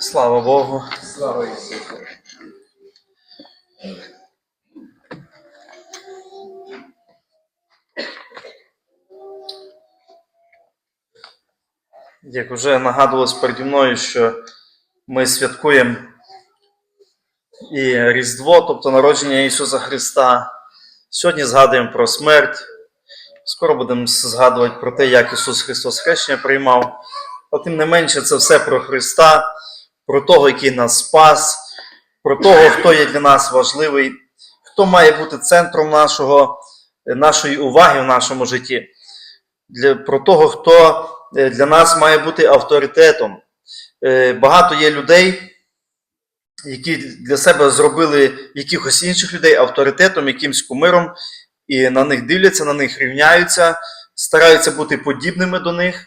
Слава Богу. Слава Ісусу. Як вже нагадувалось переді мною, що ми святкуємо і Різдво, тобто народження Ісуса Христа. Сьогодні згадуємо про смерть. Скоро будемо згадувати про те, як Ісус Христос хрещення приймав. А тим не менше, це все про Христа, про того, який нас спас, про того, хто є для нас важливий, хто має бути центром нашого, нашої уваги в нашому житті. Для, про того, хто е, для нас має бути авторитетом. Е, Багато є людей, які для себе зробили якихось інших людей авторитетом, якимсь кумиром, і на них дивляться, на них рівняються, стараються бути подібними до них.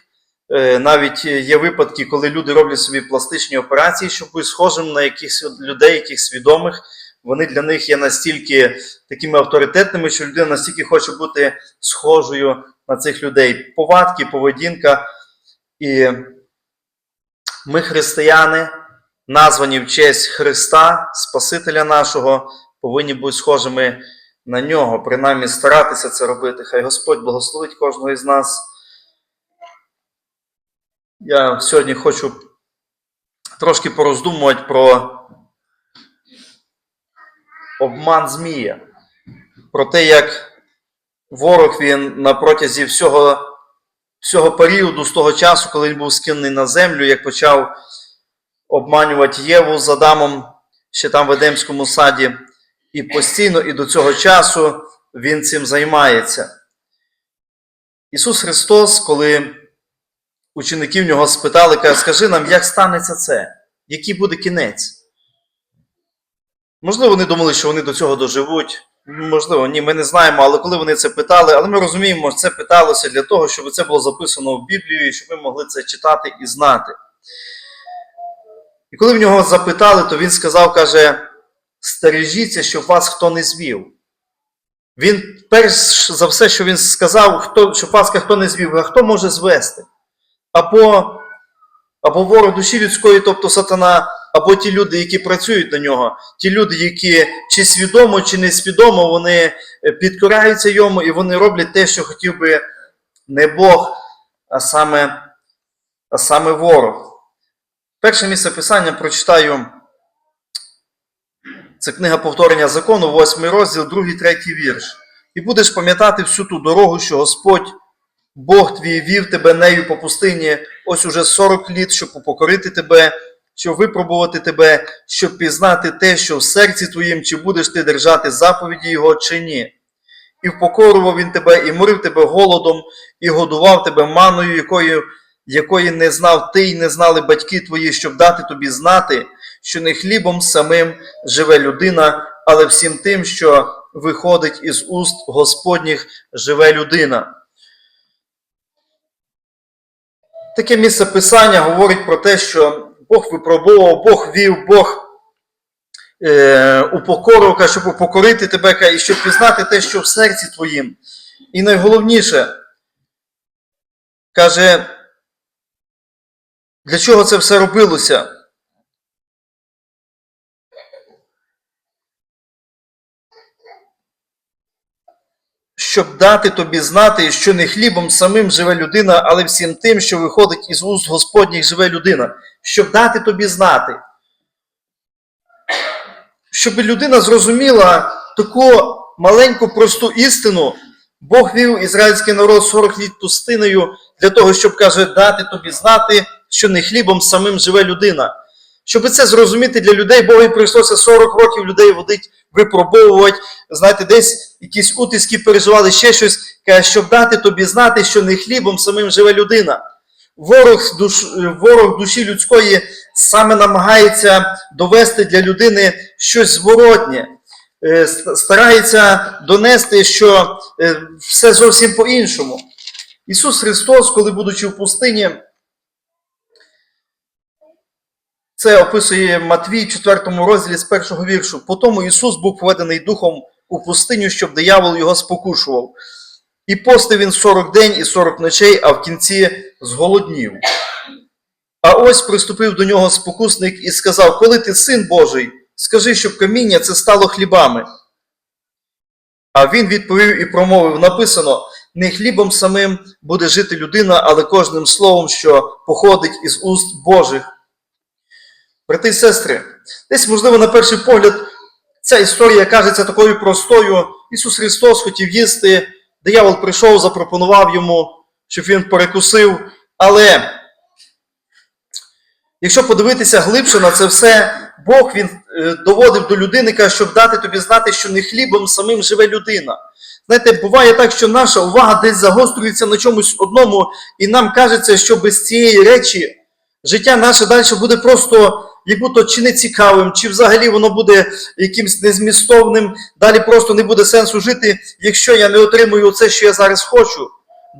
Е, Навіть є випадки, коли люди роблять собі пластичні операції, щоб бути схожим на якихось людей, яких свідомих. Вони для них є настільки такими авторитетними, що людина настільки хоче бути схожою на цих людей. Повадки, поведінка. І ми, християни, названі в честь Христа, Спасителя нашого, повинні бути схожими на нього, принаймні старатися це робити. Хай Господь благословить кожного із нас. Я сьогодні хочу трошки пороздумувати про обман Змія, про те, як ворог він на протязі всього, всього періоду, з того часу, коли він був скинений на землю, як почав обманювати Єву з Адамом ще там в Едемському саді, і постійно, і до цього часу він цим займається. Ісус Христос, коли ученики в нього спитали, каже, скажи нам, як станеться це? Який буде кінець? Можливо, вони думали, що вони до цього доживуть. Можливо, ні, ми не знаємо, але коли вони це питали, але ми розуміємо, що це питалося для того, щоб це було записано в Біблію, і щоб ми могли це читати і знати. І коли в нього запитали, то він сказав, каже, стережіться, щоб вас хто не звів. Він, перш за все, що він сказав, хто, щоб вас хто не звів, а хто може звести? Або, або ворог душі людської, тобто сатана, або ті люди, які працюють на нього, ті люди, які чи свідомо, чи несвідомо, вони е, підкоряються йому і вони роблять те, що хотів би не Бог, а саме, а саме ворог. Перше місце писання прочитаю. Це книга повторення закону, 8 розділ, 2, 3 вірш. І будеш пам'ятати всю ту дорогу, що Господь, Бог твій вів тебе нею по пустині, ось уже 40 літ, щоб покорити тебе, щоб випробувати тебе, щоб пізнати те, що в серці твоїм, чи будеш ти держати заповіді Його, чи ні. І впокорував він тебе, і морив тебе голодом, і годував тебе маною, якою, якої не знав ти і не знали батьки твої, щоб дати тобі знати, що не хлібом самим живе людина, але всім тим, що виходить із уст Господніх, живе людина. Таке місце писання говорить про те, що Бог випробував, Бог вів, Бог е, упокорував, щоб упокорити тебе і щоб пізнати те, що в серці твоїм. І найголовніше, каже, для чого це все робилося? Щоб дати тобі знати, що не хлібом самим живе людина, але всім тим, що виходить із уст Господніх живе людина. Щоб дати тобі знати. Щоб людина зрозуміла таку маленьку просту істину, Бог вів ізраїльський народ 40 літ пустиною для того, щоб каже, дати тобі знати, що не хлібом самим живе людина. Щоб це зрозуміти для людей, Богові прийшлося 40 років людей водить, випробовувати, знаєте, десь якісь утиски переживали, ще щось, щоб дати тобі знати, що не хлібом самим живе людина. Ворог, душ, ворог душі людської саме намагається довести для людини щось зворотнє, Е, старається донести, що е, все зовсім по-іншому. Ісус Христос, коли будучи в пустині, Це описує Матвій в 4 розділі з першого віршу. По тому Ісус був поведений духом у пустиню, щоб диявол його спокушував. І постив він 40 день і 40 ночей, а в кінці зголоднів. А ось приступив до нього спокусник і сказав: Коли ти син Божий, скажи, щоб каміння це стало хлібами. А він відповів і промовив: написано: не хлібом самим буде жити людина, але кожним словом, що походить із уст Божих. Брати і сестри, десь, можливо, на перший погляд, ця історія кажеться такою простою. Ісус Христос хотів їсти, диявол прийшов, запропонував йому, щоб він перекусив. Але якщо подивитися глибше на це все, Бог він е, доводив до людини, щоб дати тобі знати, що не хлібом самим живе людина. Знаєте, буває так, що наша увага десь загострюється на чомусь одному, і нам кажеться, що без цієї речі життя наше далі буде просто як будто чи не цікавим, чи взагалі воно буде якимсь незмістовним, далі просто не буде сенсу жити, якщо я не отримую це, що я зараз хочу.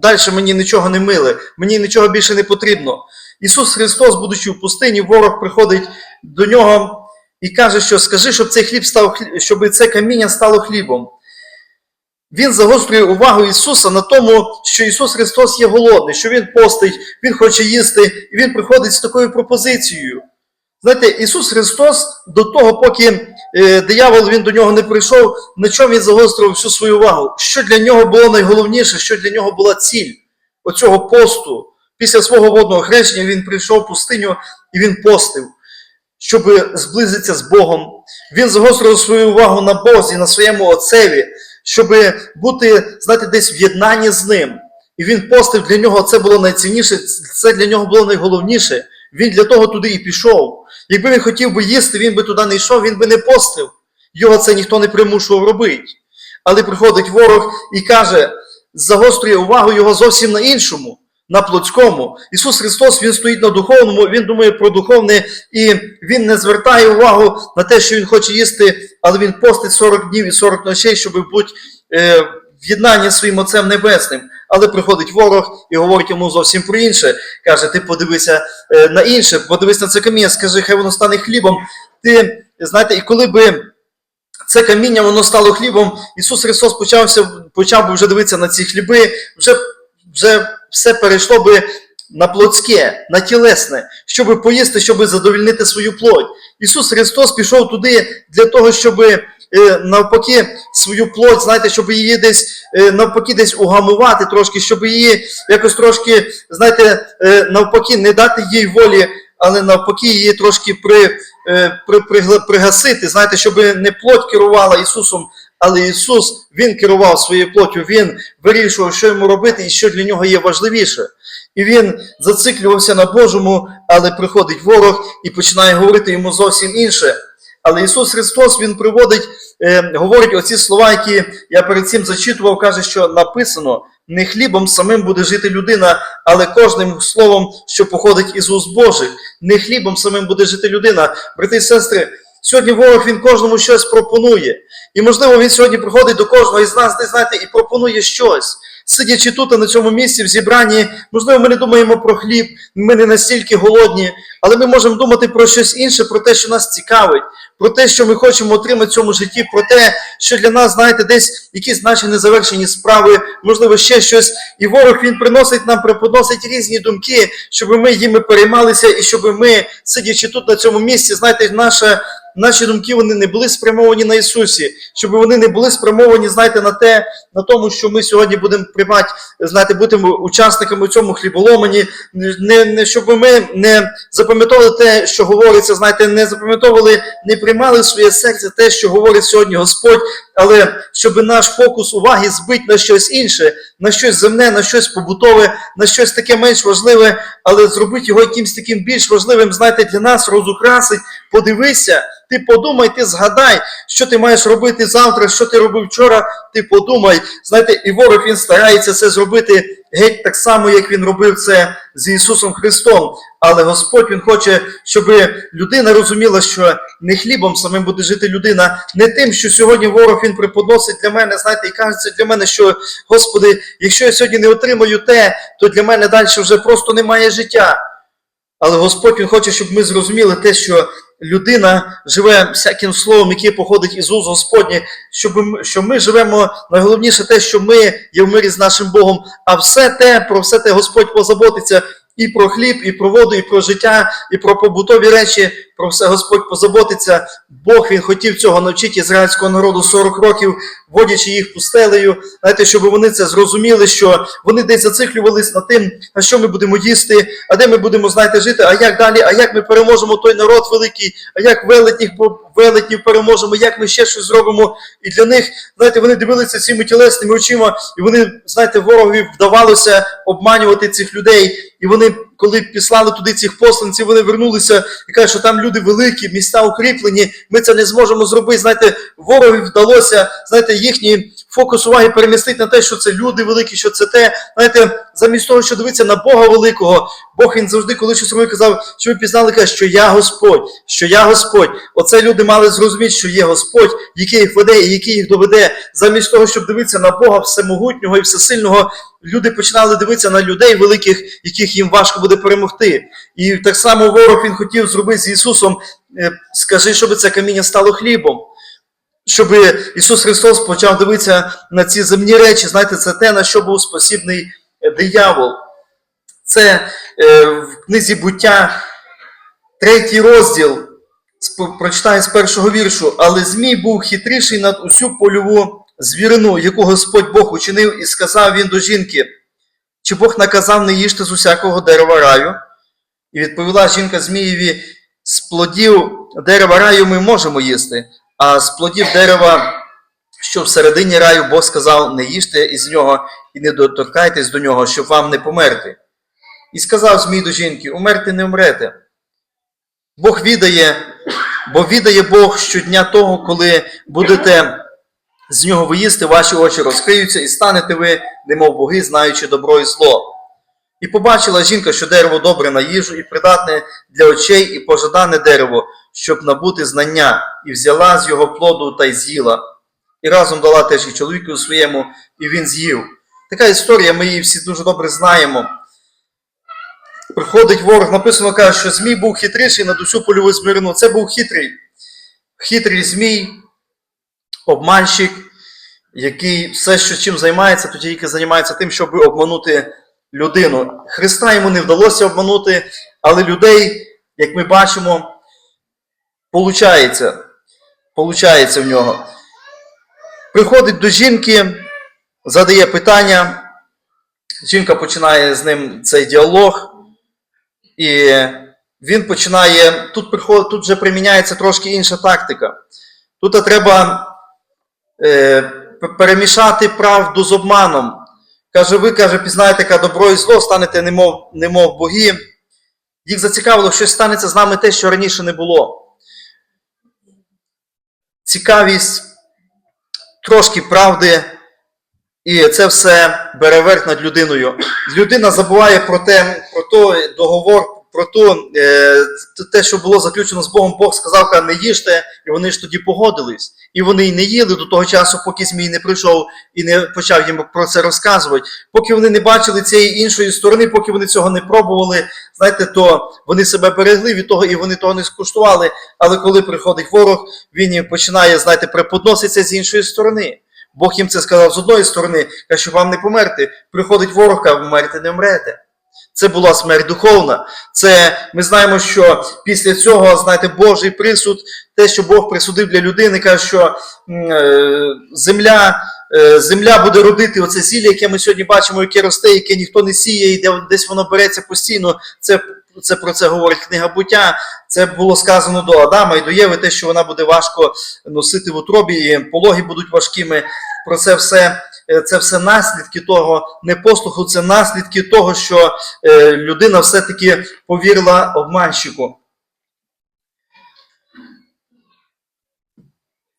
Далі мені нічого не миле, мені нічого більше не потрібно. Ісус Христос, будучи в пустині, ворог приходить до нього і каже, що скажи, щоб цей хліб став щоб це каміння стало хлібом. Він загострює увагу Ісуса на тому, що Ісус Христос є голодний, що Він постить, Він хоче їсти, і Він приходить з такою пропозицією. Знаєте, Ісус Христос до того, поки е, диявол він до нього не прийшов, на чому він загострював всю свою увагу? Що для нього було найголовніше, що для нього була ціль оцього посту. Після свого водного хрещення він прийшов в пустиню і він постив, щоб зблизитися з Богом. Він загострив свою увагу на Бозі, на своєму Отцеві, щоб бути, знаєте, десь в єднанні з ним. І він постив для нього це було найцінніше, це для нього було найголовніше. Він для того туди і пішов. Якби він хотів би їсти, він би туди не йшов, він би не постив. Його це ніхто не примушував робити. Але приходить ворог і каже, загострює увагу його зовсім на іншому, на плотському. Ісус Христос Він стоїть на духовному, Він думає про духовне, і Він не звертає увагу на те, що Він хоче їсти, але Він постить 40 днів і 40 ночей, щоб бути е, в єднанні своїм Отцем Небесним. Але приходить ворог і говорить йому зовсім про інше. Каже: ти подивися е, на інше, подивись на це каміння, скажи, хай воно стане хлібом. Ти знаєте, і коли би це каміння воно стало хлібом, Ісус Христос почався, почав би вже дивитися на ці хліби, вже, вже все перейшло би на плотське, на тілесне, щоб поїсти, щоб задовільнити свою плоть. Ісус Христос пішов туди для того, щоб навпаки свою плоть, знаєте, щоб її десь е, навпаки десь угамувати трошки, щоб її якось трошки, знаєте, е, навпаки не дати їй волі, але навпаки її трошки при, е, при, пригасити, знаєте, щоб не плоть керувала Ісусом, але Ісус Він керував своєю плоттю, Він вирішував, що йому робити і що для нього є важливіше. І він зациклювався на Божому, але приходить ворог і починає говорити йому зовсім інше. Але Ісус Христос Він приводить, е, говорить оці слова, які я перед цим зачитував, каже, що написано: не хлібом самим буде жити людина, але кожним словом, що походить із уст Божих. Не хлібом самим буде жити людина. Брати і сестри, сьогодні ворог він кожному щось пропонує. І можливо, він сьогодні приходить до кожного із нас, десь знаєте, і пропонує щось. Сидячи тут на цьому місці в зібранні, можливо, ми не думаємо про хліб, ми не настільки голодні, але ми можемо думати про щось інше, про те, що нас цікавить, про те, що ми хочемо отримати в цьому житті, про те, що для нас, знаєте, десь якісь наші незавершені справи, можливо, ще щось. І ворог він приносить нам, преподносить різні думки, щоб ми їми переймалися, і щоб ми, сидячи тут на цьому місці, знаєте, наша. Наші думки вони не були спрямовані на Ісусі, щоб вони не були спрямовані, знаєте, на те, на тому, що ми сьогодні будемо приймати, знаєте, будемо учасниками у цьому хліболомані, не, не щоб ми не запам'ятовували те, що говориться, знаєте, не запам'ятовували, не приймали в своє серце те, що говорить сьогодні Господь, але щоб наш фокус уваги збити на щось інше, на щось земне, на щось побутове, на щось таке менш важливе, але зробити його якимось таким більш важливим, знаєте, для нас розукрасить, подивися. Ти подумай, ти згадай, що ти маєш робити завтра, що ти робив вчора. Ти подумай. Знаєте, і ворог він старається це зробити геть так само, як він робив це з Ісусом Христом. Але Господь Він хоче, щоб людина розуміла, що не хлібом самим буде жити людина, не тим, що сьогодні ворог він преподносить для мене. Знаєте, і кажеться для мене, що Господи, якщо я сьогодні не отримаю те, то для мене далі вже просто немає життя. Але Господь Він хоче, щоб ми зрозуміли те, що людина живе всяким словом, яке походить із уст Господні, щоб ми, що ми живемо найголовніше те, що ми є в мирі з нашим Богом, а все те, про все те Господь позаботиться, і про хліб, і про воду, і про життя, і про побутові речі, про все Господь позаботиться. Бог він хотів цього навчити ізраїльського народу 40 років, водячи їх пустелею. Знаєте, щоб вони це зрозуміли, що вони десь зациклювались над тим, а що ми будемо їсти, а де ми будемо, знаєте, жити, а як далі, а як ми переможемо той народ великий, а як велетніх, велетнів переможемо, як ми ще щось зробимо. І для них, знаєте, вони дивилися цими тілесними очима, і вони, знаєте, ворогові вдавалося обманювати цих людей. І вони, коли післали туди цих посланців, вони вернулися і кажуть, що там люди великі, міста укріплені, ми це не зможемо зробити. Знаєте, ворогів вдалося, знаєте, їхній фокус уваги перемістити на те, що це люди великі, що це те. Знаєте, замість того, що дивитися на Бога великого, Бог він завжди, коли щось робив, казав, що ви пізнали, каже, що я Господь, що я Господь. Оце люди мали зрозуміти, що є Господь, який їх веде і який їх доведе. Замість того, щоб дивитися на Бога всемогутнього і всесильного, люди починали дивитися на людей великих, яких їм важко буде перемогти. І так само ворог він хотів зробити з Ісусом, е, скажи, щоб це каміння стало хлібом. Щоб Ісус Христос почав дивитися на ці земні речі, знаєте, це те, на що був спосібний е, диявол. Це е, в книзі буття, третій розділ, прочитаю з першого віршу. Але Змій був хитріший над усю польову звірину, яку Господь Бог учинив, і сказав він до жінки: Чи Бог наказав не їжте з усякого дерева раю? І відповіла жінка Змієві: з плодів дерева раю ми можемо їсти, а з плодів дерева, що всередині раю, Бог сказав: не їжте із нього і не доторкайтесь до нього, щоб вам не померти. І сказав Змій до жінки: умерти не умрете. Бог відає, бо відає Бог щодня того, коли будете з нього виїсти, ваші очі розкриються, і станете ви, немов боги, знаючи добро і зло. І побачила жінка, що дерево добре на їжу і придатне для очей, і пожадане дерево, щоб набути знання, і взяла з його плоду та й з'їла. І разом дала теж і чоловіку своєму, і він з'їв. Така історія, ми її всі дуже добре знаємо. Приходить ворог, написано, каже, що Змій був хитріший над усю польову змірину. Це був хитрий. Хитрий Змій, обманщик, який все, що чим займається, то тільки займається тим, щоб обманути людину. Христа йому не вдалося обманути, але людей, як ми бачимо, получається, получається в нього. Приходить до жінки, задає питання, жінка починає з ним цей діалог, і він починає. Тут приходить, тут вже приміняється трошки інша тактика. Тут треба е, перемішати правду з обманом. Каже, ви, каже, пізнаєте яке добро і зло, станете немов, немов боги. Їх зацікавило, що станеться з нами те, що раніше не було. Цікавість, трошки правди, і це все бере верх над людиною. Людина забуває про те, про той договор, про ту, е, те, що було заключено з Богом. Бог сказав, каже, не їжте, і вони ж тоді погодились. І вони й не їли до того часу, поки Змій не прийшов і не почав їм про це розказувати. Поки вони не бачили цієї іншої сторони, поки вони цього не пробували, знаєте, то вони себе берегли від того і вони того не скуштували. Але коли приходить ворог, він починає, знаєте, преподноситься з іншої сторони. Бог їм це сказав з одної сторони, каже, що вам не померти. Приходить ворог, каже, вмерти не вмрете. Це була смерть духовна. Це ми знаємо, що після цього, знаєте, Божий присуд, те, що Бог присудив для людини, каже, що е, земля, е, земля буде родити оце зілля, яке ми сьогодні бачимо, яке росте, яке ніхто не сіє, і де десь воно береться постійно. Це, це про це говорить книга буття. Це було сказано до Адама і до Єви, те, що вона буде важко носити в утробі, і пологи будуть важкими. Про це все. Е, Це все наслідки того непослуху, це наслідки того, що е, людина все-таки повірила обманщику.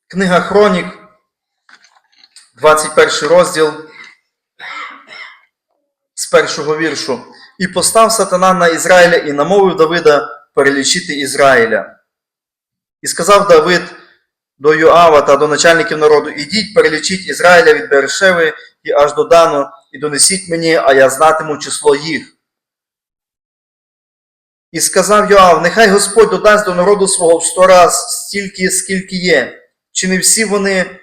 Книга Хронік, 21 розділ з першого віршу. І постав сатана на Ізраїля і намовив Давида перелічити Ізраїля. І сказав Давид до Йоава та до начальників народу: Ідіть, перелічіть Ізраїля від Берешеви і аж до Дану, і донесіть мені, а я знатиму число їх. І сказав Йоав: Нехай Господь додасть до народу свого в сто раз стільки, скільки є. Чи не всі вони,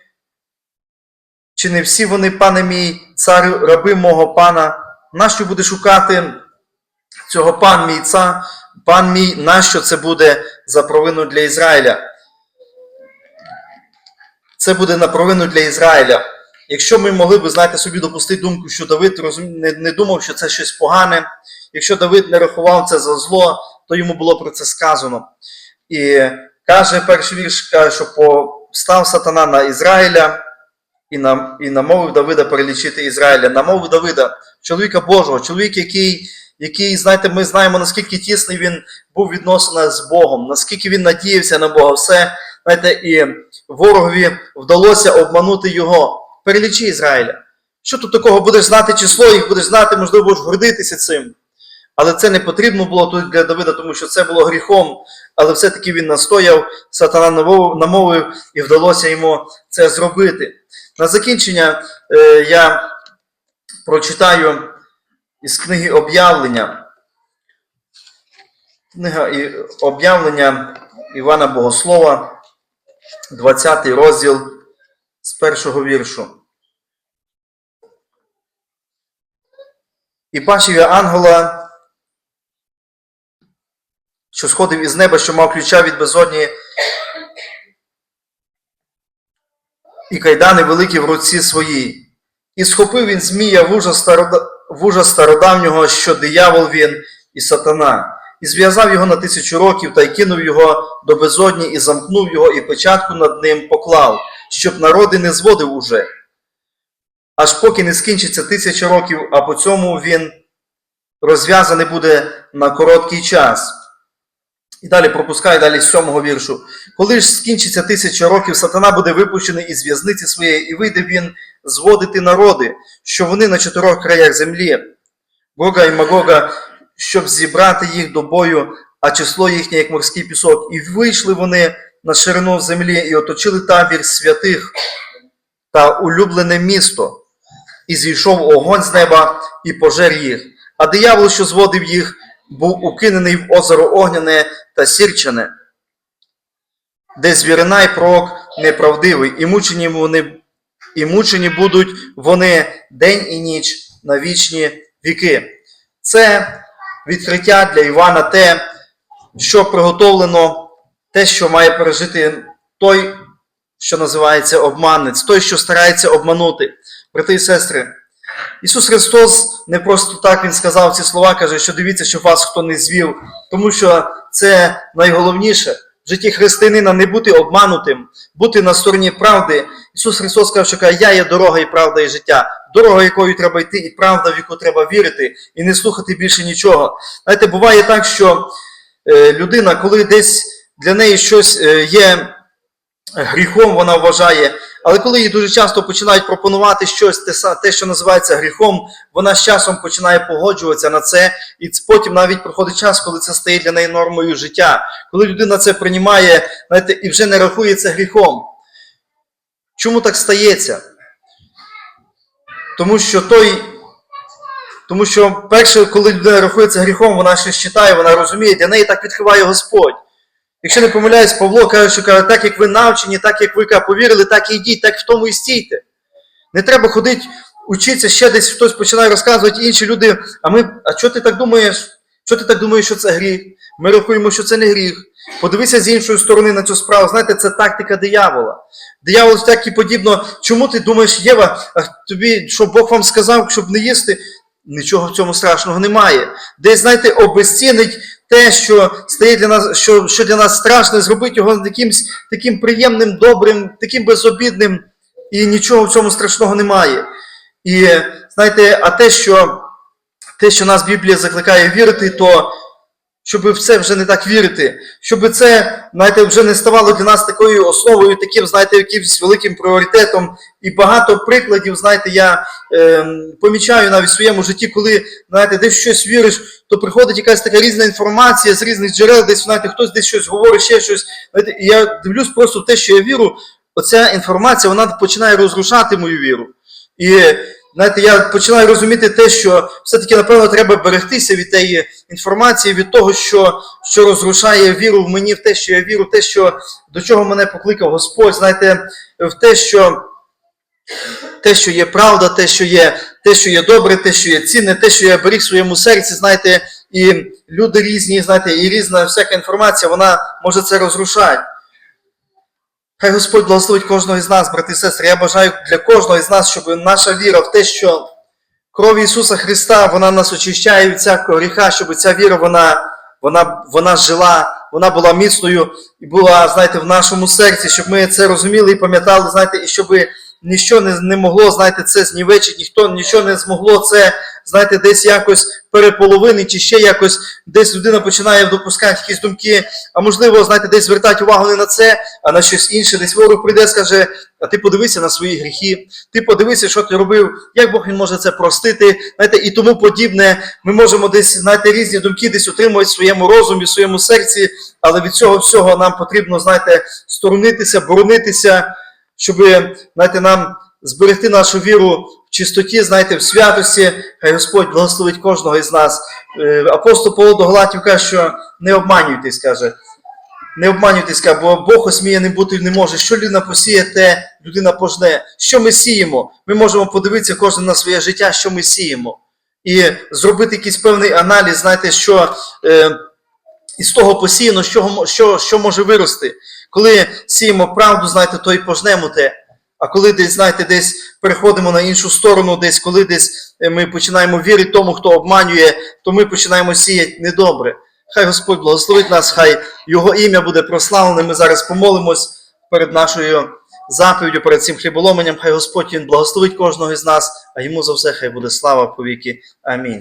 чи не всі вони, пане мій, царю, раби мого пана, нащо буде шукати цього пан мій цар, пан мій, нащо це буде за провину для Ізраїля? Це буде на провину для Ізраїля. Якщо ми могли б, знаєте, собі допустити думку, що Давид не думав, що це щось погане, якщо Давид не рахував це за зло, то йому було про це сказано. І каже перший вірш, каже, що постав сатана на Ізраїля і, на, і намовив Давида перелічити Ізраїля. Намовив Давида, чоловіка Божого, чоловік, який, який, знаєте, ми знаємо, наскільки тісний він був відносина з Богом, наскільки він надіявся на Бога. Все, знаєте, і ворогові вдалося обманути його. Перелічи Ізраїля. Що тут такого будеш знати число, їх будеш знати, можливо, будеш гордитися цим. Але це не потрібно було тут для Давида, тому що це було гріхом. Але все-таки він настояв, сатана намовив, і вдалося йому це зробити. На закінчення е, я прочитаю із книги об'явлення. Книга об'явлення Івана Богослова, 20 розділ з першого віршу. І бачив я ангела, що сходив із неба, що мав ключа від безодні, і кайдани великі в руці своїй. І схопив він Змія вужа, старода... стародавнього, що диявол він і сатана, і зв'язав його на тисячу років та й кинув його до безодні, і замкнув його, і печатку над ним поклав, щоб народи не зводив уже. Аж поки не скінчиться тисяча років, а по цьому він розв'язаний буде на короткий час. І далі пропускаю далі з сьомого віршу. Коли ж скінчиться тисяча років, сатана буде випущений із в'язниці своєї, і вийде він зводити народи, що вони на чотирьох краях землі, Гога і Магога, щоб зібрати їх до бою, а число їхнє, як морський пісок. І вийшли вони на ширину землі і оточили табір святих та улюблене місто, і зійшов огонь з неба і пожер їх. А диявол, що зводив їх, був укинений в озеро огняне та сірчане, де звірина й пророк неправдивий, і мучені вони, і мучені будуть вони день і ніч на вічні віки. Це відкриття для Івана те, що приготовлено, те, що має пережити той, що називається обманець, той, що старається обманути. Брати і сестри, Ісус Христос не просто так Він сказав ці слова, каже, що дивіться, що вас хто не звів, тому що це найголовніше в житті християнина не бути обманутим, бути на стороні правди. Ісус Христос сказав, що каже, я є дорога і правда і життя, дорога, якою треба йти, і правда, в яку треба вірити, і не слухати більше нічого. Знаєте, буває так, що е, людина, коли десь для неї щось е, є гріхом, вона вважає. Але коли їй дуже часто починають пропонувати щось, те, що називається гріхом, вона з часом починає погоджуватися на це, і потім навіть проходить час, коли це стає для неї нормою життя. Коли людина це приймає, знаєте, і вже не рахує це гріхом. Чому так стається? Тому що той. Тому що перше, коли людина рахує це гріхом, вона ще читає, вона розуміє, для неї так відкриває Господь. Якщо не помиляюсь, Павло каже, що каже, так як ви навчені, так як ви повірили, так і йдіть, так в тому і стійте. Не треба ходити, учитися, ще десь хтось починає розказувати інші люди. А ми, а що ти так думаєш? Що ти так думаєш, що це гріх? Ми рахуємо, що це не гріх. Подивися з іншої сторони на цю справу. Знаєте, це тактика диявола. Диявол так і подібно. Чому ти думаєш, Єва, тобі, що Бог вам сказав, щоб не їсти? Нічого в цьому страшного немає. Десь, знаєте, обезцінить те, що стає для нас, що, що для нас страшне, зробить його якимсь таким приємним, добрим, таким безобідним, і нічого в цьому страшного немає. І знаєте, а те, що те, що нас Біблія закликає вірити, то щоб в це вже не так вірити, щоб це, знаєте, вже не ставало для нас такою основою, таким, знаєте, якимось великим пріоритетом. І багато прикладів, знаєте, я е, помічаю навіть в своєму житті, коли, знаєте, десь щось віриш, то приходить якась така різна інформація з різних джерел, десь, знаєте, хтось десь щось говорить, ще щось. Знаєте, і я дивлюсь просто в те, що я вірю, оця інформація, вона починає розрушати мою віру. І знаєте, я починаю розуміти те, що все-таки, напевно, треба берегтися від тієї інформації, від того, що, що розрушає віру в мені, в те, що я вірю, те, що, до чого мене покликав Господь, знаєте, в те, що, те, що є правда, те, що є, те, що є добре, те, що є цінне, те, що я беріг в своєму серці, знаєте, і люди різні, знаєте, і різна всяка інформація, вона може це розрушати. Хай Господь благословить кожного із нас, брати і сестри. Я бажаю для кожного із нас, щоб наша віра в те, що кров Ісуса Христа, вона нас очищає від всякого гріха, щоб ця віра, вона, вона, вона жила, вона була міцною і була, знаєте, в нашому серці, щоб ми це розуміли і пам'ятали, знаєте, і щоб ніщо не, не могло, знаєте, це знівечити, ніхто нічого не змогло це, знаєте, десь якось переполовини, чи ще якось десь людина починає допускати якісь думки, а можливо, знаєте, десь звертати увагу не на це, а на щось інше. Десь ворог прийде, скаже, а ти подивися на свої гріхи, ти подивися, що ти робив, як Бог він може це простити, знаєте, і тому подібне. Ми можемо десь, знаєте, різні думки десь отримувати в своєму розумі, в своєму серці, але від цього всього нам потрібно, знаєте, сторонитися, боронитися, щоб, знаєте, нам зберегти нашу віру в чистоті, знаєте, в святості. Хай Господь благословить кожного із нас. Е, Апостол Павло до Галатів каже, що не обманюйтесь, каже. Не обманюйтесь, каже, бо Бог осміє не бути не може. Що людина посіє, те людина пожне. Що ми сіємо? Ми можемо подивитися кожен на своє життя, що ми сіємо. І зробити якийсь певний аналіз, знаєте, що е, із того посіяно, що, що, що може вирости. Коли сіємо правду, знаєте, то і пожнемо те. А коли десь, знаєте, десь переходимо на іншу сторону, десь коли десь е, ми починаємо вірити тому, хто обманює, то ми починаємо сіяти недобре. Хай Господь благословить нас, хай Його ім'я буде прославлене. Ми зараз помолимось перед нашою заповіддю, перед цим хліболоменням. Хай Господь він благословить кожного із нас, а йому за все хай буде слава повіки. Амінь.